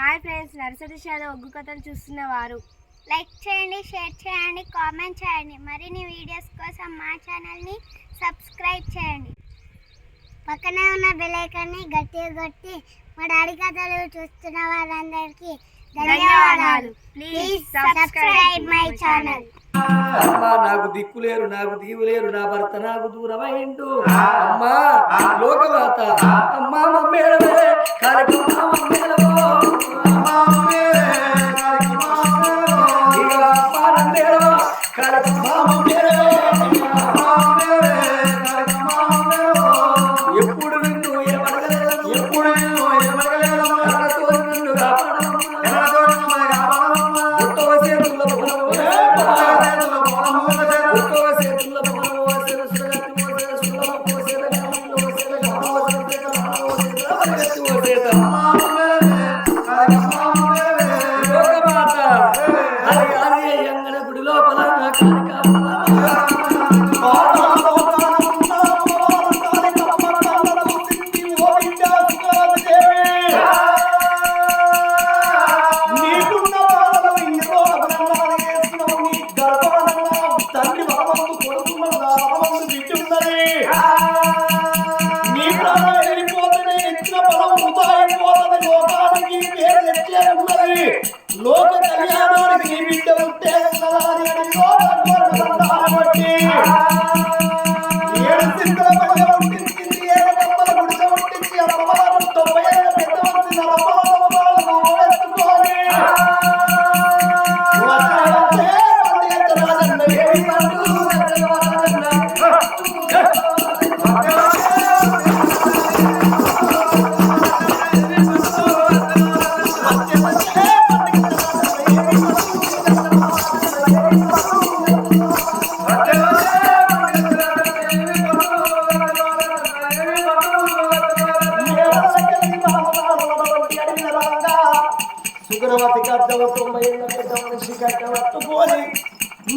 Hi friends nursery షాద ఒగ్గు కథలు చూస్తున్న వారు. లైక్ చేయండి షేర్ చేయండి కామెంట్ చేయండి. మరిన్ని వీడియోస్ కోసం మా ఛానల్ని సబ్స్క్రైబ్ చేయండి. పక్కనే ఉన్న బెల్ ఐకాన్ని గట్టిగా కొట్టి మా డాడీ కథలు చూస్తున్న వారందరికీ ధన్యవాదాలు. ప్లీజ్ సబ్స్క్రైబ్ మై ఛానల్ అమ్మా నాకు దిక్కు లేరు నాకు దీవు లేరు నా భర్త నాకు దూరమైండు అమ్మా లోకమాత అమ్మా మమ్మేడవే కార్యక్రమ మమ్మేడవో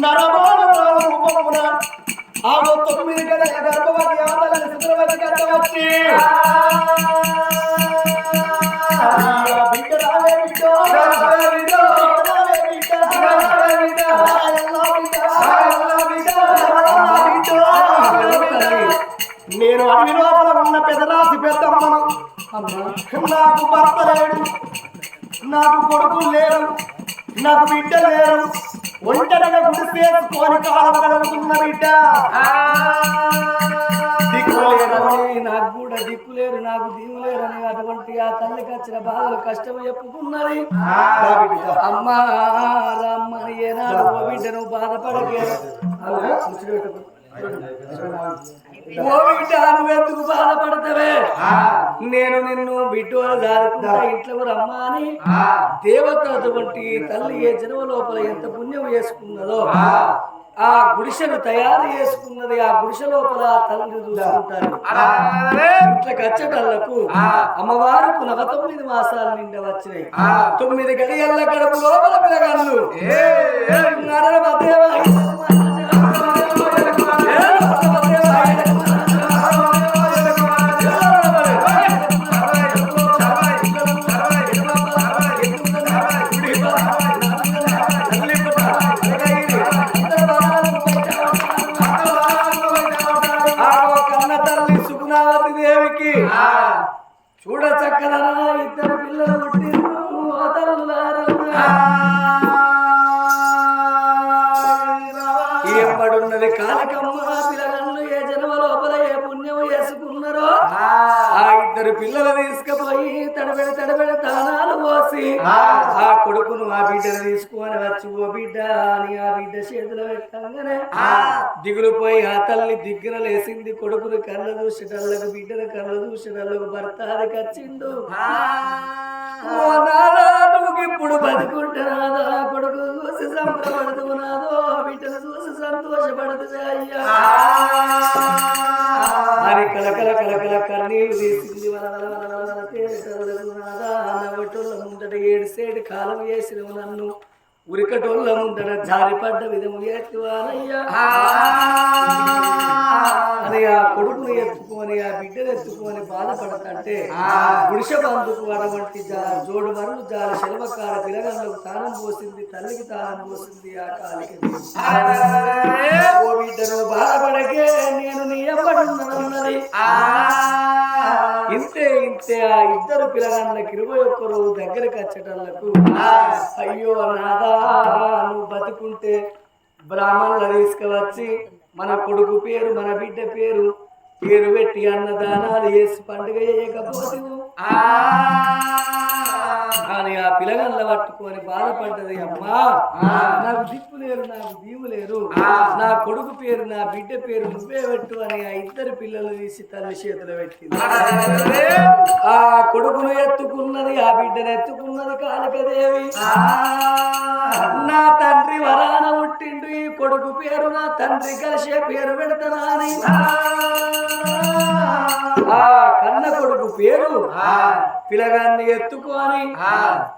నరమాన ఆగో తొమ్మిది గడల గర్భవతి ఆడలని వచ్చి నేను అడవి లోపల ఉన్న పెదరాశి పెద్దమ్మను. నాకు భర్త లేడు. నాకు కొడుకు లేరు. నాకు బిడ్డ లేరు. ఒంటరిగా గుడిసేసుకొని కాలం గడుపుతున్న బిడ్డ నాకు కూడా దిక్కు లేరు నాకు దీవు లేరని అటువంటి ఆ తల్లికి వచ్చిన బాధలు కష్టం చెప్పుకున్నది. అమ్మా రమ్మని ఏనాడు ఓ బిడ్డ నువ్వు బాధపడకే నువ్వెందుకు బాధపడతావే నేను నిన్ను బిడ్డోలు దాదుకుంటా ఇంట్లో రమ్మా అని దేవత అటువంటి తల్లి ఏ జన్మ లోపల ఎంత పుణ్యం చేసుకున్నదో ఆ. గుడిసెను తయారు చేసుకున్నది ఆ గుడిసె లోపల ఆ తల్లిని చూసుకుంటారు. ఇంట్లోకి వచ్చేటళ్ళకు అమ్మవారికి నవ తొమ్మిది మాసాల నిండా వచ్చినాయి. తొమ్మిది గడియల్ల గడుపు లోపల కన్న పిల్లలు తీసుకుపోయి తడబెడి తడబెడి దానాలు పోసి ఆ. కొడుకును ఆ బిడ్డను తీసుకొని వచ్చి ఓ బిడ్డ అని ఆ బిడ్డ చేతిలో పెట్టగానే. దిగులు పోయి ఆ తల్లి దిగ్గున లేసింది కొడుకును కళ్ళ చూసేటల్లకు బిడ్డను కళ్ళ చూసేటల్లకు భర్త అది కచ్చిండు. ఇప్పుడు బతుకుంటున్నాదా కొడుకు చూసి సంబరపడుతున్నాదో బిడ్డను చూసి సంతోషపడుతుంది అయ్యా అని కలకల కలకల కన్నీళ్ళు తీసింది వల వల వల వల వల నాదా నవ్వటోళ్ళ ముందట ఏడు సేడు కాలం వేసినవు నన్ను ఉరికటోళ్ళ ముందర జారిపడ్డ విధము అని ఆ కొడుకుని ఎత్తుకొని ఆ బిడ్డను ఎత్తుకొని బాధపడతంటే పురుష బంధుకు జా- జోడు మరులు జాల శిల్వకార పిలగంలకు తానం పోసింది తల్లికి తానం పోసింది ఆ కాలికి ఓ బిడ్డను బాధపడకే నేను నీ ఎవ్వడున్నది ఇంతే ఇంతే ఆ ఇద్దరు పిల్లగాళ్ళకి ఇరవై ఒక్క రోజు దగ్గరకు వచ్చేటళ్ళకు అయ్యో నాదా నువ్వు బతుకుంటే బ్రాహ్మణులు తీసుకువచ్చి మన కొడుకు పేరు మన బిడ్డ పేరు పేరు పెట్టి అన్నదానాలు చేసి పండుగ చేయకపోతే కానీ ఆ పిల్లగల్ల పట్టుకొని బాధపడ్డది అమ్మా. నాకు దిక్కు లేరు నాకు దీవు లేరు నా కొడుకు పేరు నా బిడ్డ పేరు నువ్వే పెట్టు అని ఆ ఇద్దరు పిల్లలు తీసి తల్లి చేతులు పెట్టింది. ఆ. కొడుకును ఎత్తుకున్నది ఆ బిడ్డను ఎత్తుకున్నది కాళికదేవి. నా తండ్రి వరాన పుట్టిండు ఈ కొడుకు పేరు నా తండ్రి కలిసే పేరు పెడతానా అని. ఆ. కన్న కొడుకు పేరు పిలగాన్ని ఎత్తుకొని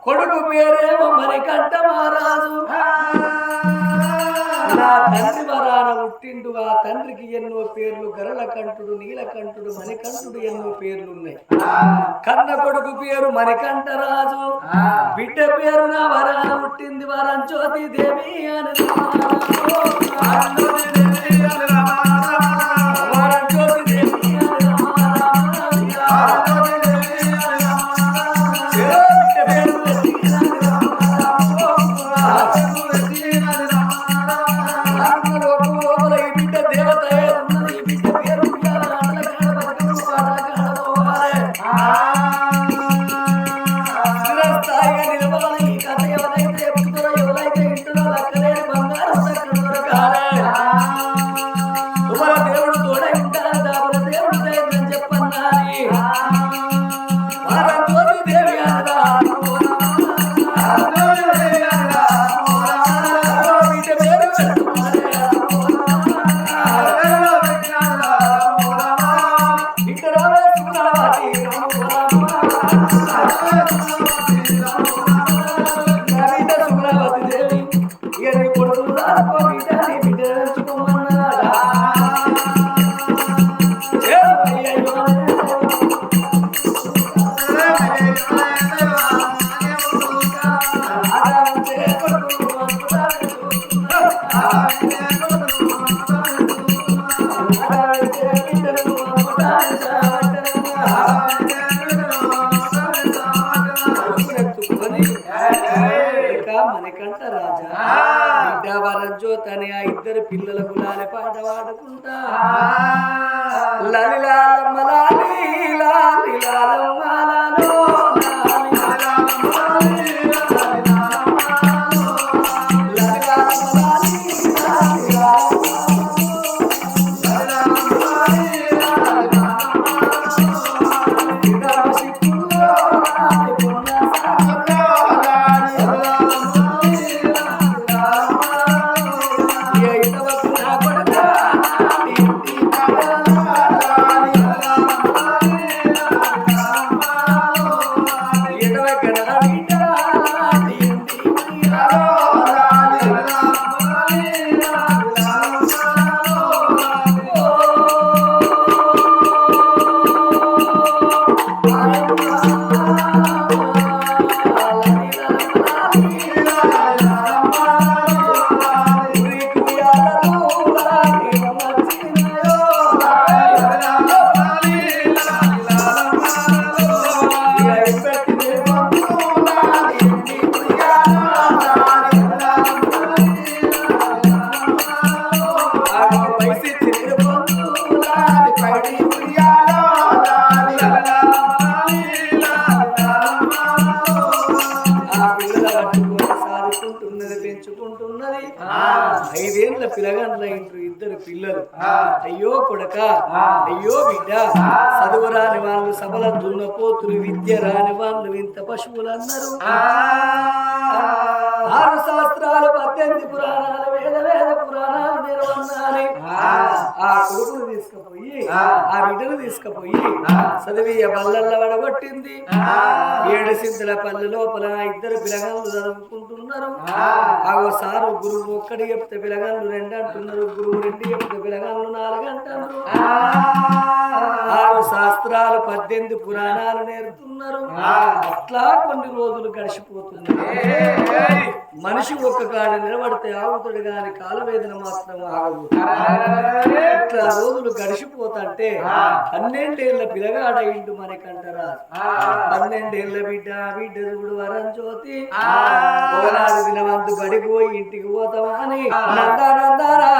కొడుకు పేరేమో మణికంఠ మహారాజు నా తండ్రి వరాన పుట్టిండు ఆ తండ్రికి ఎన్నో పేర్లు గరళకంఠుడు నీలకంఠుడు మణికంఠుడు ఎన్నో పేర్లు ఉన్నాయి కన్న కొడుకు పేరు మణికంఠరాజు. బిడ్డ పేరు నా వరాన పుట్టింది వరం జ్యోతి దేవి అని. అని ఆ ఇద్దరు పిల్లల గులాలి పాట పాడుకుంటా లలిలాలమ్మ లాలి లాలి లాలమ్మ లాలో లాలి లాలమ్మ లాలి ఆ ఐదేళ్ళ పిల్లగాండ్ల ఇంట్లో ఇద్దరు పిల్లలు. అయ్యో కొడక. అయ్యో బిడ్డ. చదువు రాని వాళ్ళు సబల దున్నపోతులు విద్య రాని వాళ్ళు ఇంత పశువులు అన్నారు ఆరు శాస్త్రాలు పద్దెనిమిది పురాణాలు వేద వేద పురాణాలు నిర్వన్నాలి ఆ. కొడుకును తీసుకుపోయి ఆ. బిడ్డను తీసుకుపోయి చదివి బల్లల్లో వడగొట్టింది. ఏడు సింతల పల్లె లోపల ఇద్దరు పిల్లగాళ్ళు చదువుకుంటున్నారు. ఆగో సారు గురువు ఒక్కడి చెప్తే పిల్లగాళ్ళు రెండు అంటున్నారు గురువు రెండు చెప్తే పిల్లగాళ్ళు నాలుగు అంటున్నారు. ఆరు శాస్త్రాలు పద్దెనిమిది పురాణాలు నేర్పుతున్నారు అట్లా కొన్ని రోజులు గడిచిపోతున్నాయి. మనిషి ఒక్క కాడ నిలబడితే ఆగుతాడు గాని కాలవేదన మాత్రం ఆగదు. ఇట్లా రోజులు గడిచిపోతుంటే పన్నెండేళ్ళ పిల్లగాడ ఇండు మనకంటారా పన్నెండేళ్ళ బిడ్డ బిడ్డ చూడు వరం జ్యోతి. ఓనాడు దినవంతు బడికి పోయి ఇంటికి పోతావా అని నందనందరా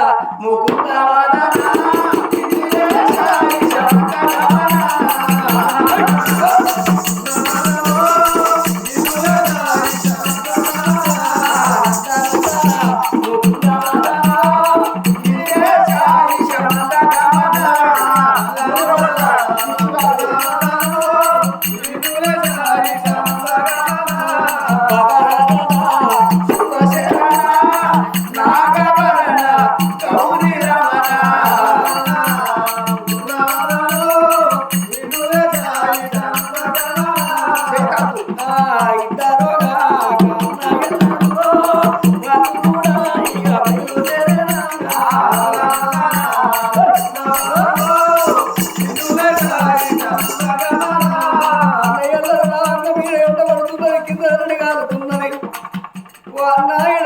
అయ్యో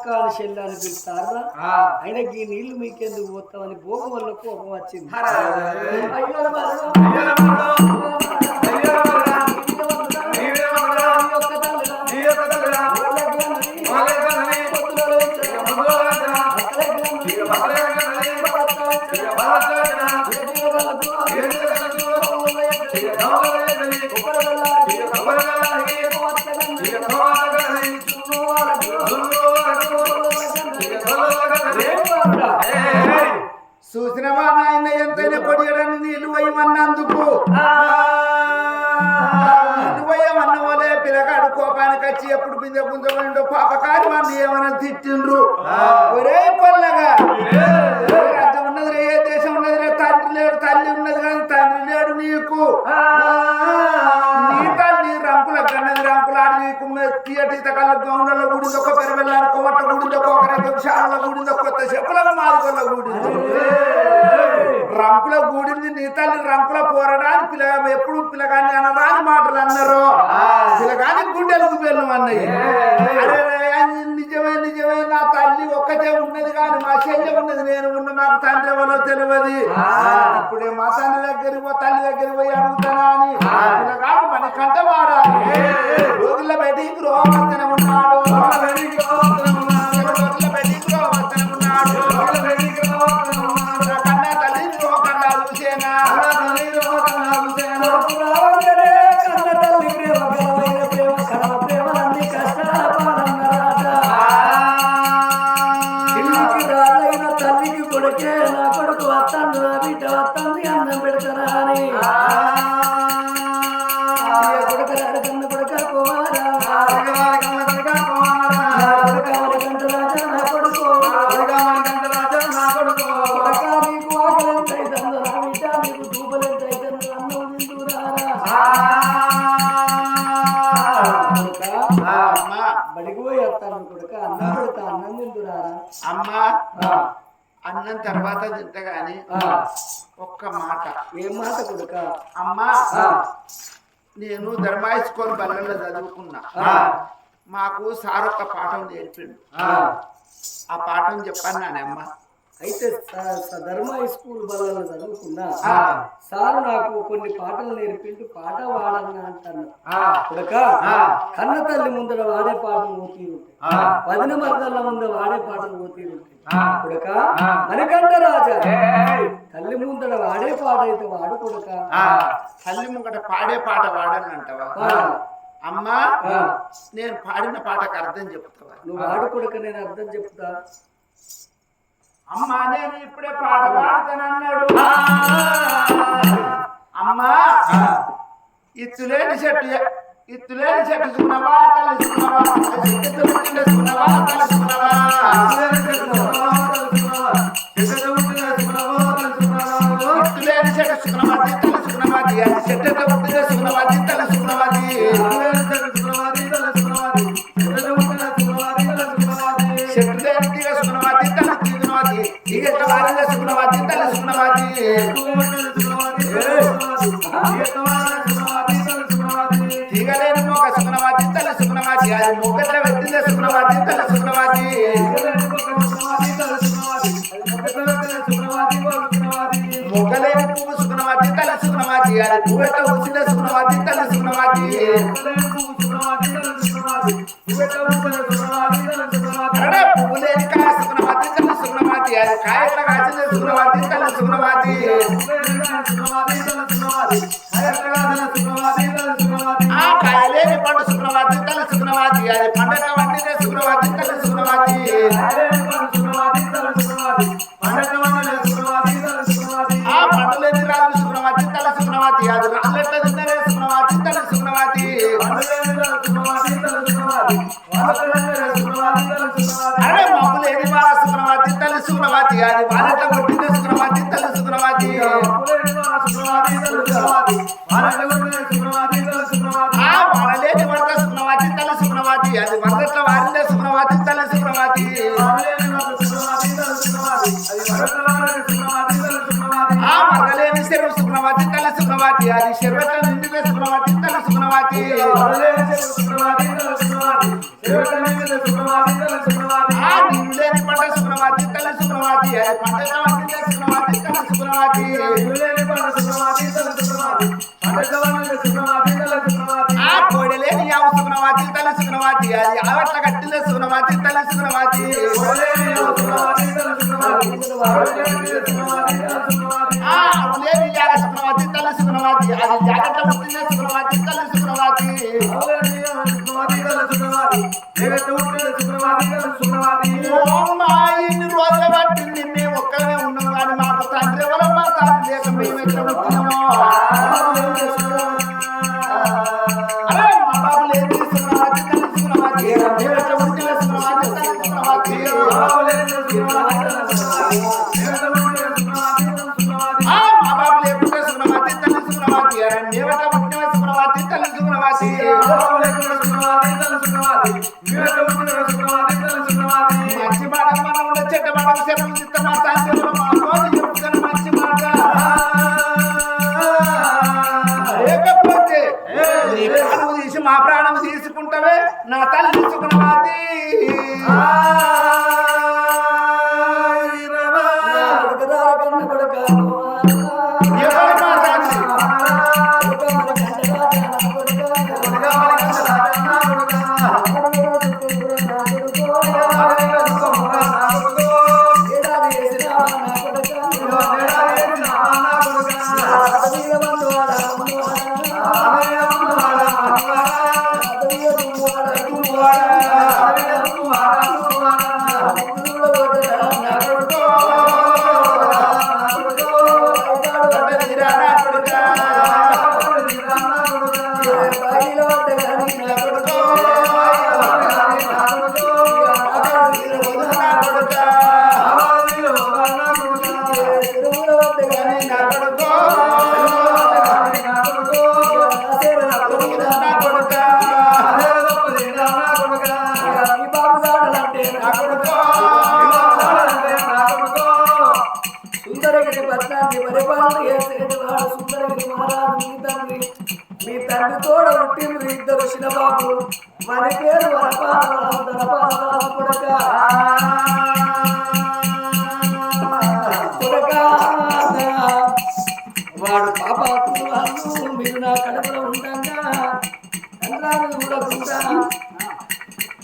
అక్క అని చెల్లి అని పిలుస్తారా ఆయనకి ఈ నీళ్ళు మీకెందుకు పోతామని భోగం వల్ల కోపం వచ్చింది. వచ్చి ఎప్పుడు బిందె గుంజమైండో పాపకారి వాడిని ఏమైనా తిట్టిండ్రు? ఒరే పల్లగా. రాజ్యం ఉన్నది ఏ దేశం ఉన్నది రే తండ్రి లేడు తల్లి ఉన్నది కానీ తండ్రి లేడు నీకు. నీ తల్లి రంకుల కన్నది రంకులాడి నీకు తీయటి కళ్ళ గౌండల గుడింది ఒక పెరవెల్లారు కొమ్మట్ల గుడింది ఒక రకం శాల గుడింది కొత్త చెప్పుల మాదిగొల్ల గుడింది రంకుల గూడింది నీ తల్లి రంకుల పోరడానికి పిల్ల ఎప్పుడు పిల్లగాని అనరాని మాటలు అన్నారు. పిల్లగాని గుండెలకు వెళ్ళం అన్నయ్య. నిజమే నిజమే నా తల్లి ఒక్కటే ఉన్నది కానీ మా చెల్లె ఉన్నది నేను ఉన్న మాకు తండ్రి ఎవరో తెలియదు. ఇప్పుడే మా తండ్రి దగ్గరికి పో తల్లి దగ్గరికి పోయి అడుగుతానా అని. పిల్లగాడు మన కంట వాడాలి రోజుల బయటికి రోమర్తన ఉన్నాడు. ఒక్క మాట. ఏం మాట కొడుక? అమ్మా నేను ధర్మాయిస్కోని బలంలో చదువుకున్నా. మాకు సార్ ఒక పాఠం నేర్పిండు. ఆ. ఆ పాఠం చెప్పాను నానమ్మ. అయితే ధర్మ హై స్కూల్ బలలో చదువుకున్నా. సారు నాకు కొన్ని పాటలు నేర్పిండు పాట వాడన్నా అంటాను. కన్న తల్లి ముందర వాడే పాటలు పోతీ ఉంటాయి వదిన మరదల ముందర వాడే పాటలు పోతీ కొడుక మనకంట రాజా. తల్లి ముందర వాడే పాట అయితే వాడు కొడుక. తల్లి ముంగట పాడే పాట వాడని అంటావా. అమ్మా. నేను పాడిన పాటకు అర్థం చెప్తావా? నువ్వు వాడు కొడుక నేను అర్థం చెప్తా. అమ్మా నేను ఇప్పుడే పాట పాడతానన్నాడు అమ్మా ఇత్తులేని చెట్టు ఇత్తులేని చెట్టు చూడవా తలుసుకున్నావా చెట్టు చూడవా తలుసుకున్నావా ఇత్తులేని చెట్టు సుకునవాది తలుసుకున్నవాది అది చెట్టు పుట్టిన సుకునవాది తలుసుకున్నవాది చెట్టు లేనిగా సుకునవాది తలుసుకున్నవాది ఇక వారిగా సుకునవాది తీగలేని మోక సుకునవాది తలుసుకున్నవాది అది మొక్కల వ్యక్తిగా సుకునవాది తలుసుకున్నవాది మొగ్గలేని పువ్వు సుకునవాది తలుసుకున్నవాది అది పువ్వెట్ట పండగ వండిన సుకునవాది తలుసుకున్నవాది తలుసుకున్నవాది ఆ నీళ్ళు లేని పంట కన్న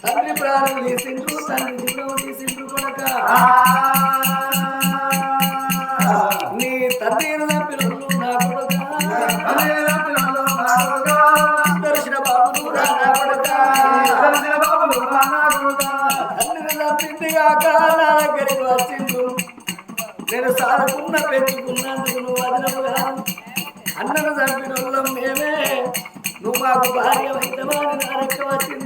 తండ్రి ప్రాణం తీసిండ్రు తండ్రి జీవం తీసిండ్రు కొడక. నీ తండ్రి పిల్లలు నా కొడక. దర్శన బాబు నా కొడక. తండ్రిని తప్పిందిగాక నా దగ్గరికి వచ్చిండు. నేను సాధకున్న పెంచుకున్నందుకు నువ్వు వదినవుగా అన్నను చంపిన వాళ్ళం మేమే. నువ్వు మాకు భార్య వైద్యమాని నా రెక్క వచ్చిండు కొడక నా రెక్క పట్టిన ఓల కొడుకో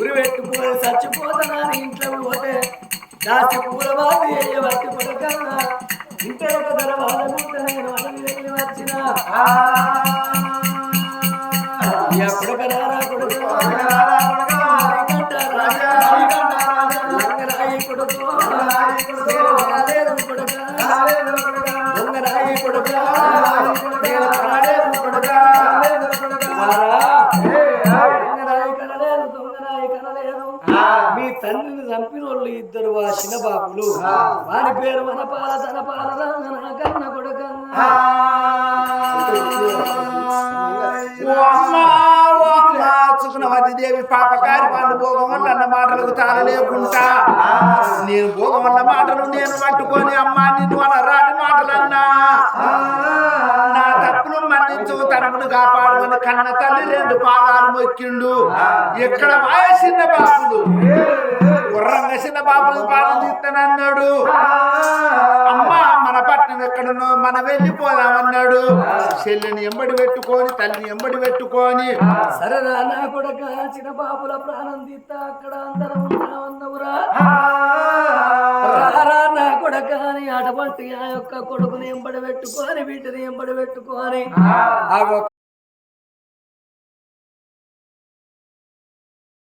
ఉరి పెట్టుకొని చచ్చిపోతానని ఇంట్లో పోతే దాచి పూలవాది వేయబట్టి కొడక ఇంటి ఒక ధర వాళ్ళకుంటే వచ్చిన లేకుండా నేను భోగమల్ల మాటలు నేను పట్టుకొని అమ్మా నిన్ను అన్న రాని మాటలన్నా. నా తప్పును మన్నించు తనమును కాపాడమని కన్న తల్లి రెండు పాదాలు మొక్కిండు. ఎక్కడ మాయ చిన్న బాబులు గుర్రంగా చిన్న బాబులు పాలన తీస్తానన్నాడు అమ్మా మన పట్టణం ఎక్కడనో మనం వెళ్ళిపోదామన్నాడు. చెల్లిని ఎంబడి పెట్టుకొని తల్లిని ఎంబడి పెట్టుకొని సరేనా నా కొడక చిన్నబాబుల ప్రాణం తీస్తా అక్కడ అందరం ఉన్నామన్నవురా నా కొడక అని అటువంటి ఆ యొక్క కొడుకుని ఎంబడి పెట్టుకొని వీటిని ఎంబడి పెట్టుకొని ఆ